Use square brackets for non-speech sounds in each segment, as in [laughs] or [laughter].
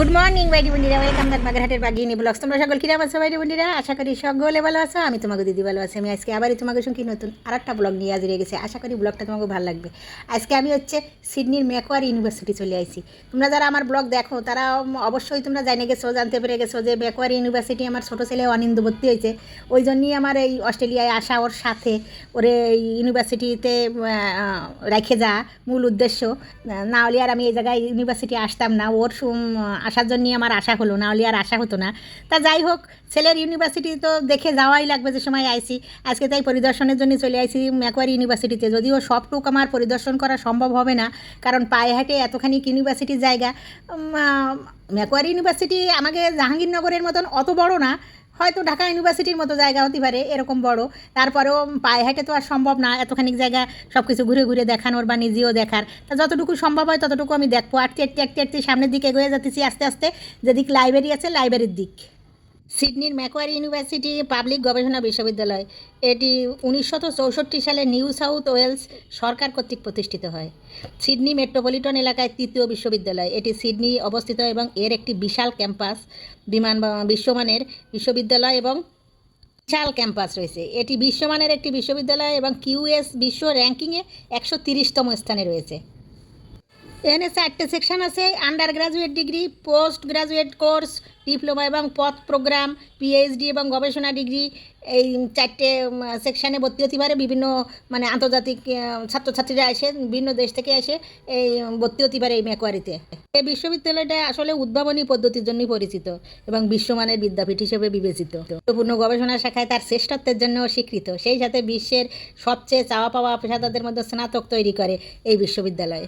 Good morning বাইটি বন্ধুরা welcome back বাগেরহাটের বাগিনী blogs তোমরা সকল কিরাম আছো বাইটি বন্ধুরা আশা করি সকলে ভালো আছো। আমি তোমাকে দিদি ভালো আছি। আমি আজকে আবারই তোমাকে সঙ্গে নতুন আর একটা ব্লগ নিয়ে আজ গেছি। আশা করি ব্লগটা তোমাকে ভালো লাগবে। আজকে আমি হচ্ছে সিডনির ম্যাকোয়ার ইউনিভার্সিটি চলে আইছি। তোমরা যারা আমার ব্লগ দেখো, তারা অবশ্যই তোমরা জানে গেছো, জানতে পেরে গেছো যে ম্যাকোয়ার ইউনিভার্সিটি আমার ছোটো ছেলে অনিন্দ ভর্তি হয়েছে। ওই জন্যই আমার এই অস্ট্রেলিয়ায় আসা ওর সাথে ওরে ইউনিভার্সিটিতে রেখে যা মূল উদ্দেশ্য। না হলে আর আমি এই জায়গায় ইউনিভার্সিটি আসতাম না। ওর আসার জন্যই আমার আশা হলো, না হলে আর আশা হতো না। তা যাই হোক, ছেলের ইউনিভার্সিটি তো দেখে যাওয়াই লাগবে যে সময় আইসি আজকে তাই পরিদর্শনের জন্য চলে আইসি ম্যাকোয়ারি ইউনিভার্সিটিতে যদিও সবটুক আমার পরিদর্শন করা সম্ভব হবে না, কারণ পায়ে হাঁটে এতখানি ইউনিভার্সিটির জায়গা? ম্যাকোয়ারি ইউনিভার্সিটি আমাকে জাহাঙ্গীরনগরের মতন অত বড় না হয়তো ঢাকা ইউনিভার্সিটির মতো জায়গা হতে পারে, এরকম বড়। তারপরেও পায়ে হাঁটে তো আর সম্ভব না, এতখানিক জায়গা সব কিছু ঘুরে ঘুরে দেখানোর বা নিজেও দেখার। তা যতটুকু সম্ভব হয় ততটুকু আমি দেখব। আটটি আটটি আটটি আটটি সামনের দিকে এগিয়ে যাচ্ছি আস্তে আস্তে। যেদিক লাইব্রেরি আছে লাইব্রেরির দিক। সিডনির ম্যাকোয়ারি ইউনিভার্সিটি পাবলিক গবেষণা বিশ্ববিদ্যালয়। এটি উনিশশো চৌষট্টি সালে নিউ সাউথ ওয়েলস সরকার কর্তৃক প্রতিষ্ঠিত হয়। সিডনি মেট্রোপলিটন এলাকায় তৃতীয় বিশ্ববিদ্যালয়। এটি সিডনি অবস্থিত এবং এর একটি বিশাল ক্যাম্পাস। বিমান বিশ্বমানের বিশ্ববিদ্যালয় এবং বিশাল ক্যাম্পাস রয়েছে। এটি বিশ্বমানের একটি বিশ্ববিদ্যালয় এবং কিউএস বিশ্ব র্যাঙ্কিংয়ে একশো তিরিশতম স্থানে রয়েছে। এখানে চারটে সেকশন আছে undergraduate degree postgraduate course diploma এবং পথ প্রোগ্রাম পিএইচডি এবং গবেষণা ডিগ্রি এই চারটে সেকশানে ভর্তি হতে পারে বিভিন্ন মানে আন্তর্জাতিক ছাত্রছাত্রীরা এসে, বিভিন্ন দেশ থেকে এসে এই ভর্তি হতে পারে এই ম্যাকোয়ারিতে। এই বিশ্ববিদ্যালয়টা আসলে উদ্ভাবনী পদ্ধতির জন্যই পরিচিত এবং বিশ্বমানের বিদ্যাপীঠ হিসেবে বিবেচিত। গুরুত্বপূর্ণ গবেষণা শাখায় তার শ্রেষ্ঠত্বের জন্য স্বীকৃত। সেই সাথে বিশ্বের সবচেয়ে চাওয়া পাওয়া পেশাদারদের মধ্যে স্নাতক তৈরি করে এই বিশ্ববিদ্যালয়।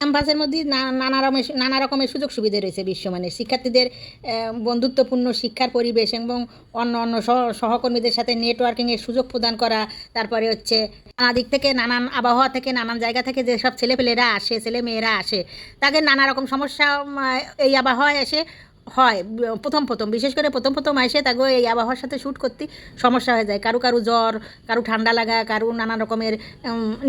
ক্যাম্পাসের মধ্যে নানা রকমের নানা রকমের সুযোগ সুবিধা রয়েছে বিশ্বমানের। শিক্ষার্থীদের বন্ধুত্বপূর্ণ শিক্ষার পরিবেশ এবং অন্য অন্য সহ- সহকর্মীদের সাথে নেটওয়ার্কিংয়ের সুযোগ প্রদান করা, তারপরে হচ্ছে নানা দিক থেকে নানান আবহাওয়া থেকে নানান জায়গা থেকে যেসব ছেলেপেলেরা আসে ছেলে মেয়েরা আসে, তাদের নানা রকম সমস্যা এই আবহাওয়ায় এসে হয়, প্রথম প্রথম, বিশেষ করে প্রথম প্রথম আসে তাকে এই আবহাওয়ার সাথে শ্যুট করতে সমস্যা হয়ে যায়। কারও কারও জ্বর, কারও ঠান্ডা লাগা, কারও নানা রকমের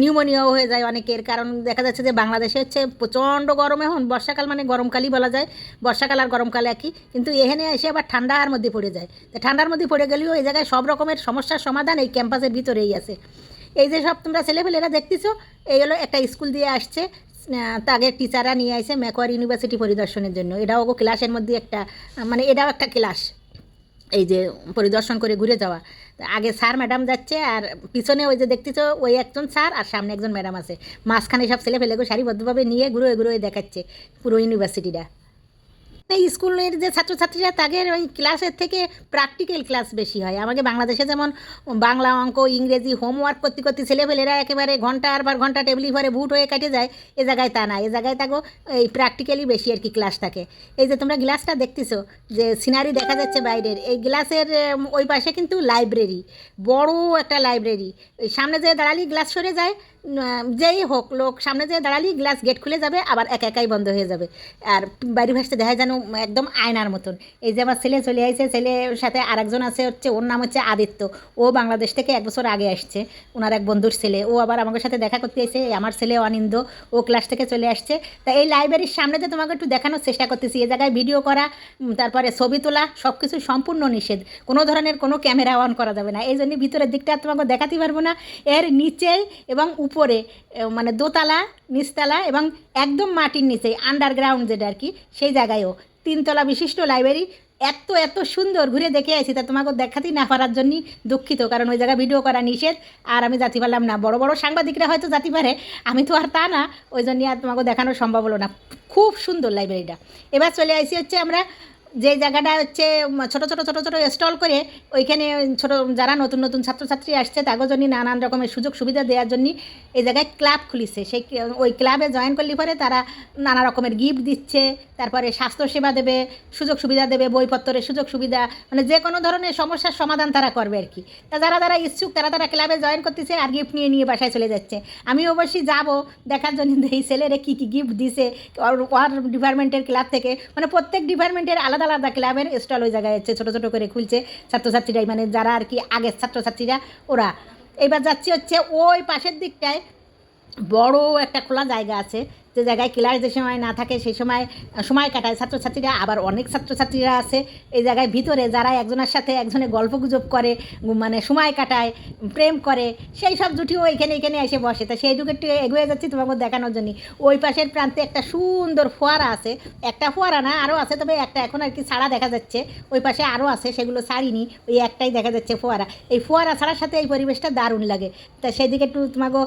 নিউমোনিয়াও হয়ে যায় অনেকের। কারণ দেখা যাচ্ছে যে বাংলাদেশে হচ্ছে প্রচণ্ড গরম এখন বর্ষাকাল মানে গরমকালই বলা যায়। বর্ষাকাল আর গরমকাল একই। কিন্তু এখানে এসে আবার ঠান্ডার মধ্যে পড়ে যায়। তো ঠান্ডার মধ্যে পড়ে গেলেও এই জায়গায় সব রকমের সমস্যার সমাধান এই ক্যাম্পাসের ভিতরেই আছে। এই যে সব তোমরা ছেলেপেলেরা দেখতেছো, এই হলো একটা স্কুল দিয়ে আসছে। তাদের টিচাররা নিয়ে আসে ম্যাকোয়ার ইউনিভার্সিটি পরিদর্শনের জন্য। এটাও ক্লাসের মধ্যে একটা মানে এটাও একটা ক্লাস এই যে পরিদর্শন করে ঘুরে যাওয়া। আগে স্যার ম্যাডাম যাচ্ছে আর পিছনে ওই যে দেখতেছ, ওই একজন স্যার আর সামনে একজন ম্যাডাম আছে। মাঝখানে সব ছেলে ফেলে সারিবদ্ধভাবে নিয়ে ঘুরে ঘুরে দেখাচ্ছে পুরো ইউনিভার্সিটিটা এই স্কুলের যে ছাত্রছাত্রীরা, তাদের ওই ক্লাসের থেকে প্র্যাকটিক্যাল ক্লাস বেশি হয়। আমাকে বাংলাদেশে যেমন বাংলা অঙ্ক, ইংরেজি হোমওয়ার্ক করতে করতে ছেলেপেলেরা একেবারে ঘণ্টার পর ঘণ্টা টেবিলি ভরে ভুট হয়ে কাটে যায়, এ জায়গায় তা না, এ জায়গায় তাকে এই প্র্যাকটিক্যালি বেশি আর কি ক্লাস থাকে। এই যে তোমরা গ্লাসটা দেখতেছো, যে সিনারি দেখা যাচ্ছে বাইরের, এই গ্লাসের ওই পাশে কিন্তু লাইব্রেরি বড় একটা লাইব্রেরি সামনে যে দাঁড়ালি গ্লাস সরে যায় যেই হোক, লোক সামনে যে দাঁড়ালি গ্লাস গেট খুলে যাবে, আবার একা একাই বন্ধ হয়ে যাবে। আর বাইরে ভাসতে দেখা যেন একদম আয়নার মতন। এই যে আমার ছেলে চলে আসছে ছেলের সাথে আরেকজন আছে, হচ্ছে ওর নাম হচ্ছে আদিত্য। ও বাংলাদেশ থেকে এক বছর আগে আসছে, ওনার এক বন্ধুর ছেলে। ও আবার আমাদের সাথে দেখা করতে এসে আমার ছেলে অনিন্দ, ও ক্লাস থেকে চলে আসছে। তা এই লাইব্রেরির সামনে যে তোমাকে একটু দেখানোর চেষ্টা করতেছি এই জায়গায় ভিডিও করা তারপরে ছবি তোলা সব কিছু সম্পূর্ণ নিষেধ। কোনো ধরনের কোনো ক্যামেরা অন করা যাবে না। এই জন্য ভিতরের দিকটা তোমাকে দেখাতে পারব না। এর নিচে এবং উপরে মানে দোতলা, নিচতলা এবং একদম মাটির নিচে আন্ডারগ্রাউন্ড যেটা আর কি, সেই জায়গায়ও। তিনতলা বিশিষ্ট লাইব্রেরি এত এত সুন্দর, ঘুরে দেখে আইছি, তা তোমাকে দেখাতেই না পারার জন্যই দুঃখিত, কারণ ওই জায়গায় ভিডিও করা নিষেধ, আর আমি জাতি পারলাম না। বড় বড় সাংবাদিকরা হয়তো জাতি পারে, আমি তো আর তা না, ওই জন্যই আর তোমাকে দেখানো সম্ভব হলো না। খুব সুন্দর লাইব্রেরিটা এবার চলে আসি হচ্ছে আমরা যে জায়গাটা হচ্ছে ছোট ছোট ছোট ছোট স্টল করে, ওইখানে ছোট যারা নতুন নতুন ছাত্রছাত্রী আসছে তাদের জন্য নানান রকমের সুযোগ সুবিধা দেওয়ার জন্য এই জায়গায় ক্লাব খুলিছে। সেই, ওই ক্লাবে জয়েন করলে পরে তারা নানা রকমের গিফট দিচ্ছে, তারপরে স্বাস্থ্যসেবা দেবে, সুযোগ সুবিধা দেবে, বইপত্রের সুযোগ সুবিধা মানে যে কোনো ধরনের সমস্যার সমাধান তারা করবে আর কি। তা যারা যারা ইচ্ছুক, তারা তারা ক্লাবে জয়েন করতেছে আর গিফট নিয়ে নিয়ে বাসায় চলে যাচ্ছে। আমি অবশ্যই যাব, দেখার জন্য এই ছেলেরে কী কী গিফট দিছে, ওর ডিপার্টমেন্টের ক্লাব থেকে। মানে প্রত্যেক ডিপার্টমেন্টের আলাদা আলাদা ক্লাবের স্টল ওই জায়গায় হচ্ছে ছোটো ছোটো করে খুলছে ছাত্রছাত্রীরাই। মানে যারা আর কি আগের ছাত্রছাত্রীরা, ওরা। এবার যাচ্ছি হচ্ছে ওই পাশের দিকটায় বড় একটা খোলা জায়গা আছে যে জায়গায় ক্লাস যে সময় না থাকে, সেই সময় সময় কাটায়। ছাত্রছাত্রীরা, আবার অনেক ছাত্রছাত্রীরা আছে। এই জায়গায় ভিতরে যারা একজনের সাথে একজনে গল্প গুজব করে মানে সময় কাটায়, প্রেম করে, সেই সব জুটিও এখানে এখানে এসে বসে। তা সেই যুগে একটু এগিয়ে যাচ্ছি তোমাকে দেখানোর জন্য। ওই পাশের প্রান্তে একটা সুন্দর ফোয়ারা আছে। একটা ফোয়ারা না আরও আছে, তবে একটা এখন আর কি ছাড়া দেখা যাচ্ছে। ওই পাশে আরও আছে, সেগুলো ছাড়িনি, ওই একটাই দেখা যাচ্ছে ফোয়ারা। এই ফোয়ারা ছাড়ার সাথে এই পরিবেশটা দারুণ লাগে। তা সেদিকে একটু তোমাকে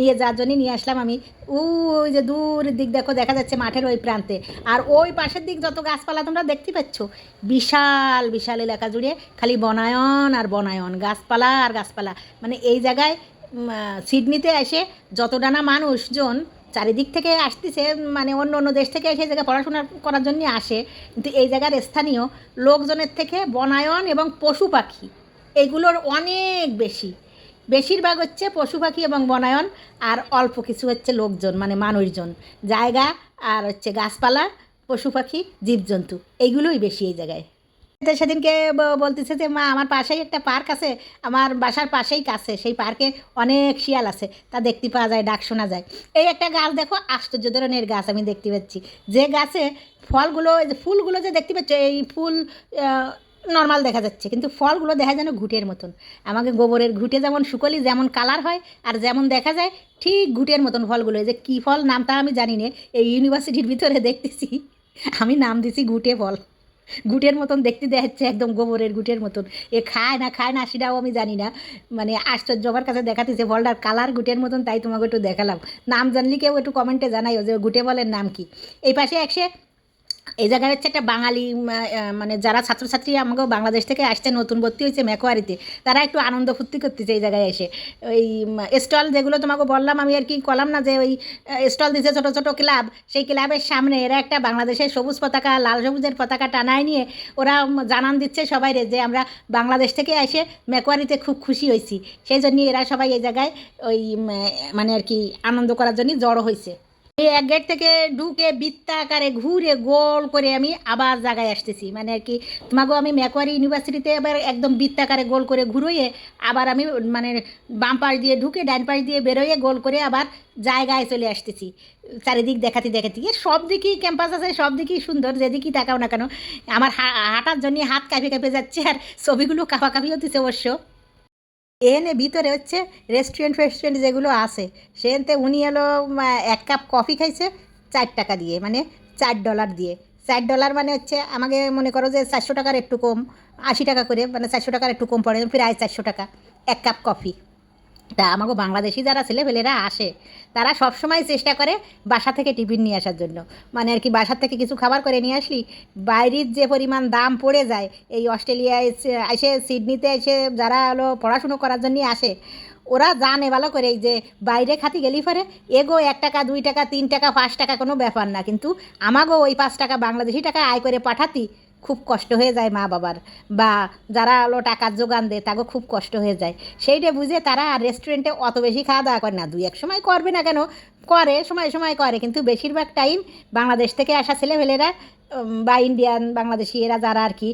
নিয়ে যাওয়ার জন্যই নিয়ে আসলাম আমি। ওই যে দূরের দিক দেখো, দেখা যাচ্ছে মাঠের ওই প্রান্তে। আর ওই পাশের দিক যত গাছপালা তোমরা দেখতে পাচ্ছ, বিশাল বিশাল এলাকা জুড়ে খালি বনায়ন আর বনায়ন, গাছপালা আর গাছপালা। মানে এই জায়গায় সিডনিতে এসে যতটা না মানুষজন চারিদিক থেকে আসতেছে মানে অন্য অন্য দেশ থেকে এসে জায়গায় পড়াশোনা করার জন্য আসে, কিন্তু এই জায়গার স্থানীয় লোকজনের থেকে বনায়ন এবং পশু পাখি, এগুলোর অনেক বেশি। বেশিরভাগ হচ্ছে পশু পাখি এবং বনায়ন, আর অল্প কিছু হচ্ছে লোকজন মানে মানুষজন। জায়গা আর হচ্ছে গাছপালা, পশু পাখি, জীবজন্তু, এইগুলোই বেশি এই জায়গায়। সেদিনকে বলতেছে যে, মা, আমার পাশেই একটা পার্ক আছে, আমার বাসার পাশেই কাছে, সেই পার্কে অনেক শিয়াল আছে, তা দেখতে পাওয়া যায়, ডাক শোনা যায়। এই একটা গাছ দেখো আশ্চর্য ধরনের গাছ আমি দেখতে পাচ্ছি। যে গাছে ফলগুলো ফুলগুলো যে দেখতে পাচ্ছ, এই ফুল নর্মাল দেখা যাচ্ছে, কিন্তু ফলগুলো দেখা যেন ঘুটের মতন। আমাকে গোবরের ঘুটে যেমন শুকলি, যেমন কালার হয়, আর যেমন দেখা যায় ঠিক ঘুটের মতন ফলগুলো যে কী ফল নামটা আমি জানি না, এই ইউনিভার্সিটির ভিতরে দেখতেছি, আমি নাম দিছি ঘুটে ফল। গুটের মতন দেখতে দেখাচ্ছে একদম গোবরের গুটের মতন। এ খায় না খায় না, সেটাও আমি জানি না। মানে আশ্চর্য আমার কাছে দেখাতেছে ফলটার কালার গুটের মতন, তাই তোমাকে একটু দেখালাম। নাম জানলে কেউ একটু কমেন্টে জানাইও যে গুটে বলের নাম কি। এই পাশে একসে এই জায়গায় হচ্ছে একটা বাঙালি মানে যারা ছাত্রছাত্রী আমাকেও বাংলাদেশ থেকে আসছে নতুন ভর্তি হয়েছে মেকোয়ারিতে, তারা একটু আনন্দ ফুর্তি করতেছে এই জায়গায় এসে। ওই স্টল যেগুলো তোমাকে বললাম আমি আর কি কলাম না যে ওই স্টল দিছে ছোটো ছোটো ক্লাব, সেই ক্লাবের সামনে এরা একটা বাংলাদেশের সবুজ পতাকা, লাল সবুজের পতাকা টানায় নিয়ে ওরা জানান দিচ্ছে সবাইরে যে আমরা বাংলাদেশ থেকে এসে মেকোয়ারিতে খুব খুশি হয়েছি। সেই জন্য এরা সবাই এই জায়গায় ওই মানে আর কি আনন্দ করার জন্য জড়ো হয়েছে। এই এক গেট থেকে ঢুকে বৃত্তা আকারে ঘুরে গোল করে আমি আবার জায়গায় আসতেছি। মানে আর কি তোমাকেও আমি ম্যাকোয়ারি ইউনিভার্সিটিতে এবার একদম বৃত্তাকারে গোল করে ঘুরোয়ে আবার আমি মানে বাম পাশ দিয়ে ঢুকে ডান পাশ দিয়ে বেরোয়ে গোল করে আবার জায়গায় চলে আসতেছি। চারিদিক দেখাতে দেখাতে। গিয়ে সব দিকেই ক্যাম্পাস আছে, সব দিকেই সুন্দর, যেদিকেই তাকাও না কেন। আমার হাঁটার জন্য হাত কাঁপে কাঁপে যাচ্ছে আর ছবিগুলো কাঁপাকাঁপি হতেছে অবশ্য। এনে ভিতরে হচ্ছে রেস্টুরেন্ট ফেস্টুরেন্ট যেগুলো আছে সেখানতে উনি হলো এক কাপ কফি খাইছে চার টাকা দিয়ে মানে চার ডলার দিয়ে। চার ডলার মানে হচ্ছে আমাকে মনে করো যে চারশো টাকার একটু কম, আশি টাকা করে মানে চারশো টাকার একটু কম পড়ে, প্রায় চারশো টাকা, এক কাপ কফি। তা আমাকে বাংলাদেশি যারা ছেলেপেলেরা আসে, তারা সবসময় চেষ্টা করে বাসা থেকে টিফিন নিয়ে আসার জন্য। মানে আর কি বাসার থেকে কিছু খাবার করে নিয়ে আসলি, বাইরের যে পরিমাণ দাম পড়ে যায়, এই অস্ট্রেলিয়ায় এসে- সিডনিতে এসে যারা হলো পড়াশুনো করার জন্য আসে, ওরা জানে ভালো করে যে বাইরে খাতি গেলি পরে, এগো এক টাকা, দুই টাকা, তিন টাকা, পাঁচ টাকা কোনো ব্যাপার না। কিন্তু আমাকেও ওই পাঁচ টাকা, বাংলাদেশি টাকা আয় করে পাঠাতি খুব কষ্ট হয়ে যায় মা বাবার। বা যারা আলো টাকার যোগান দেয় তাকেও খুব কষ্ট হয়ে যায়। সেইটা বুঝে তারা রেস্টুরেন্টে অত বেশি খাওয়া দাওয়া করে না। দুই এক সময় করবে না কেন? করে সময় সময় করে। কিন্তু বেশিরভাগ টাইম বাংলাদেশ থেকে আসা উম, বা ইন্ডিয়ান বাংলাদেশি এরা যারা আর কি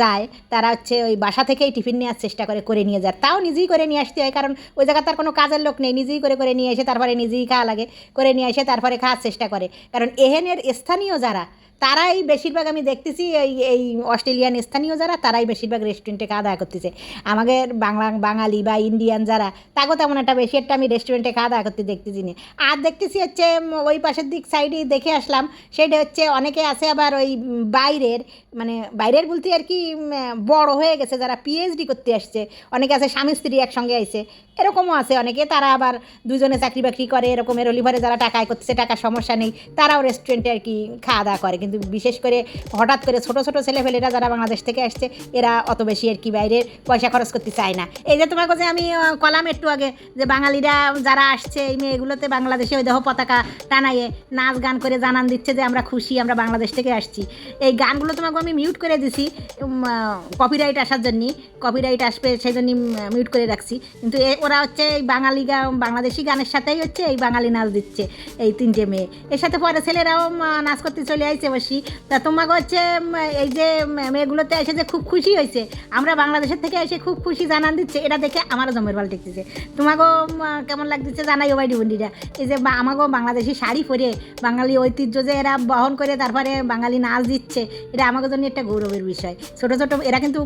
যায়, তারা হচ্ছে ওই বাসা থেকেই টিফিন নেওয়ার চেষ্টা করে করে নিয়ে যায়। তাও নিজেই করে নিয়ে আসতে হয়, কারণ ওই জায়গায় তার কোনো কাজের লোক নেই। নিজেই করে করে নিয়ে এসে তারপরে নিজেই খাওয়া লাগে। করে নিয়ে এসে তারপরে খাওয়ার চেষ্টা করে। কারণ এহেনের স্থানীয় যারা, তারাই বেশিরভাগ আমি দেখতেছি, এই এই অস্ট্রেলিয়ান স্থানীয় যারা, তারাই বেশিরভাগ রেস্টুরেন্টে খাওয়া দাওয়া করতেছে। আমাদের বাংলা, বাঙালি বা ইন্ডিয়ান যারা, তাকেও তেমন একটা বেশি একটা আমি রেস্টুরেন্টে খাওয়া দাওয়া করতে দেখতেছি না। আর দেখতেছি হচ্ছে ওই পাশের দিক সাইডে দেখে আসলাম, সেটা হচ্ছে অনেকে আছে আবার ওই বাইরের মানে বাইরের বলতে আর কি বড় হয়ে গেছে, যারা পিএইচডি করতে আসছে, অনেকে আছে স্বামী স্ত্রী একসঙ্গে আইছে, এরকমও আছে, অনেকে তারা আবার দুজনে চাকরি বাকরি করে এরকমের অলিভারে যারা টাকায় করতেছে টাকার সমস্যা নেই, তারাও রেস্টুরেন্টে আর কি খাওয়া দাওয়া করে, কিন্তু বিশেষ করে হঠাৎ করে ছোটো ছোটো ছেলেফেলেরা যারা বাংলাদেশ থেকে আসছে, এরা অত বেশি আর কি বাইরে পয়সা খরচ করতে চায় না। এই যে তোমাকে যে আমি কলাম একটু আগে, যে বাঙালিরা যারা আসছে, এই মেয়েগুলোতে বাংলাদেশে ওই দেহ পতাকা টানাইয়ে নাচ গান করে জানান দিচ্ছে যে আমরা খুশি, আমরা বাংলাদেশ থেকে আসছি। এই গানগুলো তোমাকে আমি মিউট করে দিছি কপিরাইট আসার জন্যে। কপিরাইট আসবে সেই জন্য মিউট করে রাখছি। কিন্তু এ, ওরা হচ্ছে এই বাঙালি গান বাংলাদেশি গানের সাথেই হচ্ছে এই বাঙালি নাচ দিচ্ছে, এই তিনটে মেয়ে। এর সাথে পরে ছেলেরাও নাচ করতে চলে আসছে বসি। তা তোমাকে হচ্ছে এই যে মেয়েগুলোতে এসে যে খুব খুশি হয়েছে, আমরা বাংলাদেশের থেকে এসে খুব খুশি জানান দিচ্ছে, এটা দেখে আমারও জমের বাল দেখতেছে তোমাকেও কেমন লাগতেছে জানাই ও বাইডি বন্ডিরা এই যে আমাকেও বাংলাদেশি শাড়ি পরে বাঙালি ঐতিহ্য যে এরা বহন করে, তারপরে বাঙালি নাচ দিচ্ছে, এটা আমাদের জন্য একটা গৌরবের বিষয়। ছোটো ছোটো, এরা কিন্তু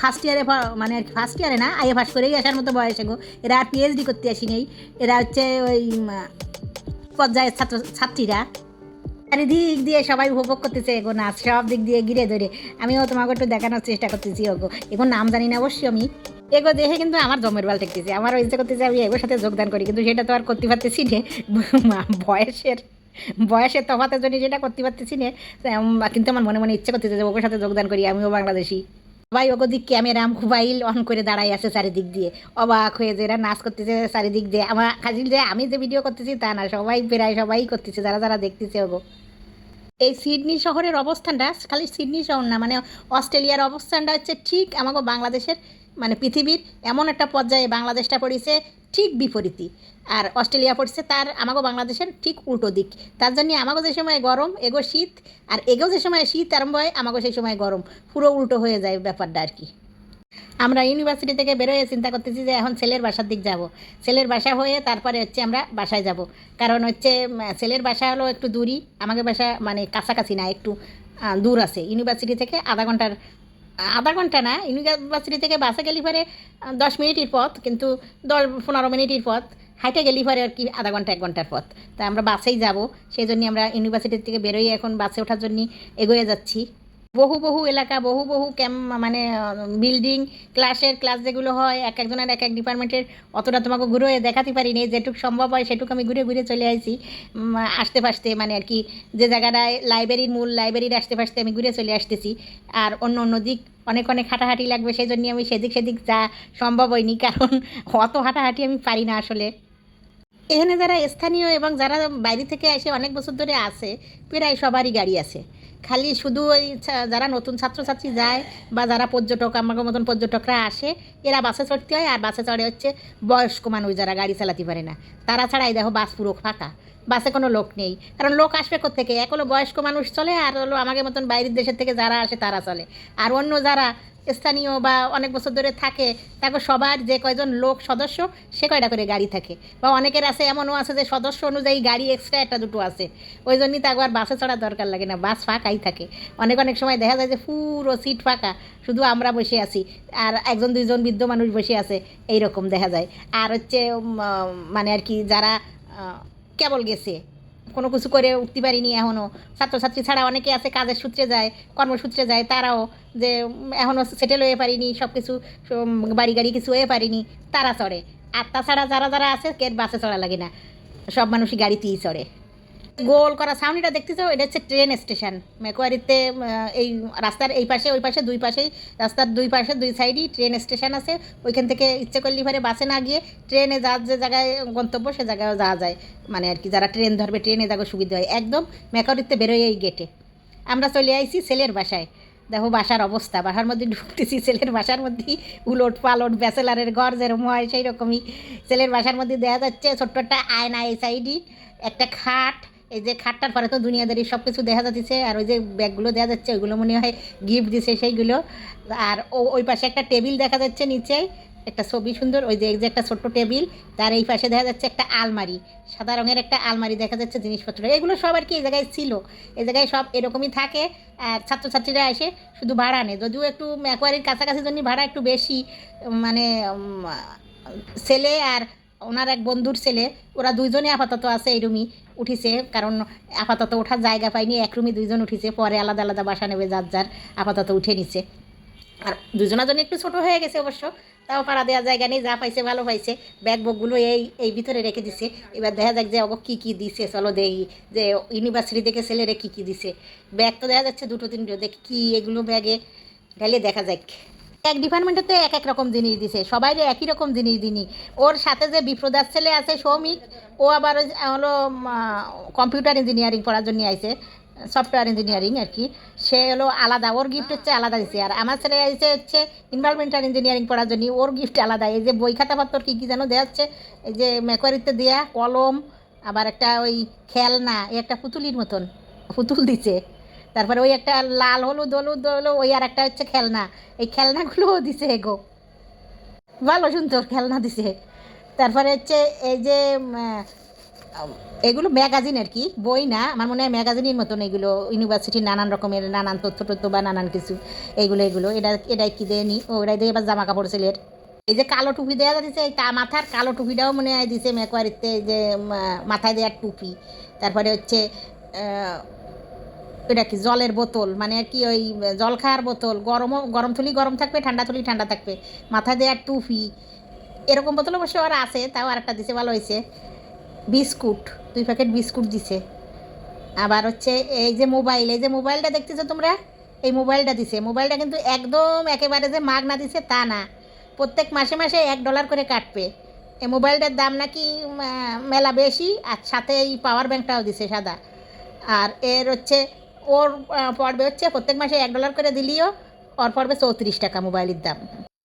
ফার্স্ট ইয়ারে মানে ফার্স্ট ইয়ারে না আইএ পাস করেই আসার মতো বয়সে গো। এরা আর পিএইচডি করতে আসি নেই এরা হচ্ছে ওই পর্যায়ের ছাত্র, ছাত্রীরা। চারিদিক দিয়ে সবাই উপভোগ করতেছে এগো নাচ সব দিক দিয়ে ঘিরে ধরে। আমিও তোমাকে একটু দেখানোর চেষ্টা করতেছি ওগো এখন নাম জানি না অবশ্যই আমি। এগো দেখে কিন্তু আমার জমের বাল ঠেকতেছে। আমার ইচ্ছে করতেছে, আমি এগোর সাথে যোগদান করি, কিন্তু সেটা তো আর করতে পারতেছি না। [laughs] বয়সের বয়সের তফাতের জন্য যেটা করতে পারতেছি না কিন্তু আমার মনে মনে ইচ্ছে করতেছে যে ওর সাথে যোগদান করি, আমিও বাংলাদেশি। সবাই ওগো দিক ক্যামেরা মোবাইল অন করে দাঁড়াই আছে চারিদিক দিয়ে। অবাক হয়ে যে এরা নাচ করতেছে চারিদিক দিয়ে। আমার খালি যে আমি যে ভিডিও করতেছি তা না, সবাই প্রায় সবাই করতেছে, যারা যারা দেখতেছে ওগো। এই সিডনি শহরের অবস্থানটা, খালি সিডনি শহর না মানে অস্ট্রেলিয়ার অবস্থানটা হচ্ছে ঠিক আমাকে বাংলাদেশের মানে পৃথিবীর এমন একটা পর্যায়ে বাংলাদেশটা পড়েছে ঠিক বিপরীতই আর অস্ট্রেলিয়া পড়ছে তার আমাকে বাংলাদেশের ঠিক উল্টো দিক। তার জন্য আমাকে যে সময় গরম, এগো শীত, আর এগো যে সময় শীত আরম্ভ হয় আমাকে সেই সময় গরম। পুরো উল্টো হয়ে যায় ব্যাপারটা আর কি। আমরা ইউনিভার্সিটি থেকে বেরোয় চিন্তা করতেছি যে এখন ছেলের বাসার দিক যাব। ছেলের বাসা হয়ে তারপরে হচ্ছে আমরা বাসায় যাব। কারণ হচ্ছে ছেলের বাসা হলো একটু দূরই আমাকে বাসা মানে কাছাকাছি না, একটু দূর আছে। ইউনিভার্সিটি থেকে আধা ঘণ্টার, আধা ঘণ্টা না ইউনিভার্সিটি থেকে বাসে গেলি পরে দশ মিনিটের পথ, কিন্তু দশ, পনেরো মিনিটের পথ। হাইটে গেলি পরে আর কি আধা ঘণ্টা, এক ঘণ্টার পথ। তা আমরা বাসেই যাব। সেই জন্য আমরা ইউনিভার্সিটি থেকে বেরোই এখন, বাসে ওঠার জন্য এগোয়ে যাচ্ছি। বহু বহু এলাকা, বহু বহু ক্যাম্প মানে বিল্ডিং, ক্লাসের ক্লাস যেগুলো হয়, এক একজনের এক এক ডিপার্টমেন্টের, অতটা তোমাকে ঘুরে দেখাতে পারিনি। যেটুকু সম্ভব হয় সেটুকু আমি ঘুরে ঘুরে চলে আসি আসতে পাসতে মানে আর কি, যে জায়গাটায় লাইব্রেরির মূল, লাইব্রেরির আসতে পাসতে আমি ঘুরে চলে আসতেছি। আর অন্য অন্য দিক অনেক অনেক হাঁটাহাঁটি লাগবে, সেই জন্য আমি সেদিক সেদিক যা সম্ভব হয়নি। কারণ অত হাঁটাহাঁটি আমি পারি না আসলে। এখানে যারা স্থানীয় এবং যারা বাইরে থেকে এসে অনেক বছর ধরে আসে, প্রায় সবারই গাড়ি আছে। খালি শুধু ওই যারা নতুন ছাত্রছাত্রী যায় বা যারা পর্যটক আমার মতন পর্যটকরা আসে, এরা বাসে চড়তে হয় আর বাসে চড়ে হচ্ছে বয়স্ক মানুষ যারা গাড়ি চালাতে পারে না। তারা ছাড়াই দেখো বাস পুরো ফাঁকা। বাসে কোনো লোক নেই। কারণ লোক আসবে থেকে এক হলো বয়স্ক মানুষ চলে আর হলো আমাদের মতন বাইরের দেশের থেকে যারা আসে তারা চলে। আর অন্য যারা স্থানীয় বা অনেক বছর ধরে থাকে তাকে সবার যে কয়জন লোক সদস্য, সে কয়টা করে গাড়ি থাকে। বা অনেকের আছে, এমনও আছে যে সদস্য অনুযায়ী গাড়ি এক্সট্রা একটা দুটো আছে। ওই জন্যই তাকে আর বাসে চড়ার দরকার লাগে না, বাস ফাঁকাই থাকে। অনেক অনেক সময় দেখা যায় যে পুরো সিট ফাঁকা, শুধু আমরা বসে আছি, আর একজন, দুইজন বৃদ্ধ মানুষ বসে আছে এই রকম দেখা যায়। আর হচ্ছে মানে আর কি যারা কেবল গেছে কোনো কিছু করে উঠতে পারিনি এখনও ছাত্রছাত্রী ছাড়া অনেকে আছে, কাজের সূত্রে যায়, কর্মসূত্রে যায়, তারাও যে এখনও সেটেল হয়ে পারিনি সব কিছু বাড়ি গাড়ি কিছু হয়ে পারিনি, তারা চড়ে। আর তাছাড়া যারা যারা আছে, কে বাসে চড়া লাগে না। সব মানুষই গাড়িতেই চড়ে। গোল করা সাউনিটা দেখতেছো? এটা হচ্ছে ট্রেন স্টেশন মেকুয়ারিতে এই রাস্তার এই পাশে, ওই পাশে, দুই পাশেই, রাস্তার দুই পাশে, দুই সাইডই ট্রেন স্টেশন আছে। ওইখান থেকে ইচ্ছে করলে পরে বাসে না গিয়ে ট্রেনে যার যে জায়গায় গন্তব্য, সে জায়গায় যাওয়া যায়। মানে আর কি, যারা ট্রেন ধরবে ট্রেনে যাওয়ার সুবিধা হয়। একদম মেকুয়ারিতে বেরোয় এই গেটে আমরা চলে আইছি ছেলের বাসায়। দেখো বাসার অবস্থা। বাসার মধ্যে ঢুকতেছি ছেলের বাসার মধ্যেই উলট পালট, ব্যাচেলারের ঘর যেরকম হয় সেই রকমই ছেলের বাসার মধ্যে দেখা যাচ্ছে ছোট্ট একটা আয়না এই সাইডই একটা খাট এই যে খাটটার পরে তো দুনিয়াদারি সব কিছু দেখা যাচ্ছে, আর ওই যে ব্যাগগুলো দেখা যাচ্ছে, ওইগুলো মনে হয় গিফট দিছে সেইগুলো। আর ও, ওই পাশে একটা টেবিল দেখা যাচ্ছে নিচে, একটা ছবি সুন্দর, ওই যে যে একটা ছোট্ট টেবিল, তার এই পাশে দেখা যাচ্ছে একটা আলমারি, সাদা রঙের একটা আলমারি দেখা যাচ্ছে জিনিসপত্র। এগুলো সব আর কি এই জায়গায় ছিল? এই জায়গায় সব এরকমই থাকে, আর ছাত্রছাত্রীরা এসে শুধু ভাড়া নেয়। যদিও একটু ম্যাকোয়ারির কাছাকাছি জন্য ভাড়া একটু বেশি মানে ছেলে আর ওনার এক বন্ধুর ছেলে, ওরা দুইজনে আপাতত আছে এই রুমই উঠিছে, কারণ আপাতত ওঠার জায়গা পাইনি, এক রুমই দুইজন উঠিছে, পরে আলাদা আলাদা বাসা নেবে, যার যার আপাতত উঠে নিছে। আর দুজনের জন্য একটু ছোট হয়ে গেছে অবশ্য, তাও পাড়া দেওয়ার জায়গা নেই, যা পাইছে ভালো পাইছে। ব্যাগ বকগুলো এই এই ভিতরে রেখে দিছে। এবার দেখা যাক যে ওগো কী কী দিছে, চলো দেই। যে ইউনিভার্সিটি থেকে ছেলেরে কী কী দিছে। ব্যাগ তো দেখা যাচ্ছে দুটো তিনটে, দেখি কী এগুলো ব্যাগে ঢালিয়ে দেখা যাক। এক ডিপার্টমেন্টেতে এক এক রকম জিনিস দিছে সবাই একই রকম জিনিস দিনি ওর সাথে যে বিপ্রদাস ছেলে আছে, সৌমিক, ও আবার হলো কম্পিউটার ইঞ্জিনিয়ারিং পড়ার জন্য আইছে, সফটওয়্যার ইঞ্জিনিয়ারিং আর কি। সে হলো আলাদা, ওর গিফট হচ্ছে আলাদা দিছে। আর আমার ছেলে আইছে হচ্ছে এনভায়রনমেন্টাল ইঞ্জিনিয়ারিং পড়ার জন্য ওর গিফট আলাদা। এই যে বই খাতাপত্র কী কী যেন দেওয়া হচ্ছে, এই যে মেকোয়ারিতে দেয়া, কলম, আবার একটা ওই খেলনা, এই একটা পুতুলির মতন, পুতুল দিছে। তারপরে ওই একটা লাল, হলুদ হলুদ হলো ওই আর একটা হচ্ছে খেলনা। এই খেলনাগুলোও দিছে এগো ভালো সুন্দর খেলনা দিছে তারপরে হচ্ছে এই যে এগুলো ম্যাগাজিন আর কি, বই না, আমার মনে হয় ম্যাগাজিনের মতন এগুলো, ইউনিভার্সিটির নানান রকমের নানান তথ্য টথ্য বা নানান কিছু এইগুলো এগুলো, এটা, এটাই কি দিয়ে নি? ও, এটাই দিয়ে এবার জামা কাপড় ছেলের এই যে কালো টুপি দেওয়া যাচ্ছে, এই তা মাথার কালো টুপিটাও মনে হয় দিছে মেকোয়ারিতে যে মাথায় দেওয়ার টুপি। তারপরে হচ্ছে এটা কি, জলের বোতল মানে আর কি ওই জল খাওয়ার বোতল, গরমও, গরম থলি গরম থাকবে, ঠান্ডা থলি ঠান্ডা থাকবে মাথায় দেওয়ার টুপি, এরকম বোতল অবশ্য আর আছে, তাও আর একটা দিছে, ভালো হয়েছে। বিস্কুট, দুই প্যাকেট বিস্কুট দিছে। আবার হচ্ছে এই যে মোবাইল, এই যে মোবাইলটা দেখতেছো তোমরা? এই মোবাইলটা দিছে। মোবাইলটা কিন্তু একদম একেবারে যে মাগ না দিছে, তা না। প্রত্যেক মাসে মাসে এক ডলার করে কাটবে। এই মোবাইলটার দাম নাকি মেলা বেশি, আর সাথে এই পাওয়ার ব্যাংকটাও দিছে সাদা। আর এর হচ্ছে ওর পড়বে হচ্ছে প্রত্যেক মাসে এক ডলার করে দিলিও, ওর পড়বে চৌত্রিশ টাকা মোবাইলের দাম।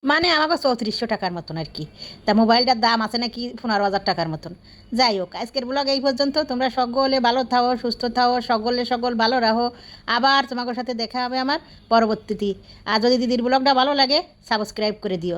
মানে আমাকে চৌত্রিশশো টাকার মতন আর কি। তা মোবাইলটার দাম আছে নাকি পনেরো হাজার টাকার মতন। যাই হোক, আজকের ব্লগ এই পর্যন্ত। তোমরা সকলে ভালো থাও, সুস্থ থাও, সকলে সকল ভালো রাখো আবার তোমাদের সাথে দেখা হবে আমার পরবর্তীতে। আর যদি দিদির ব্লগটা ভালো লাগে সাবস্ক্রাইব করে দিও।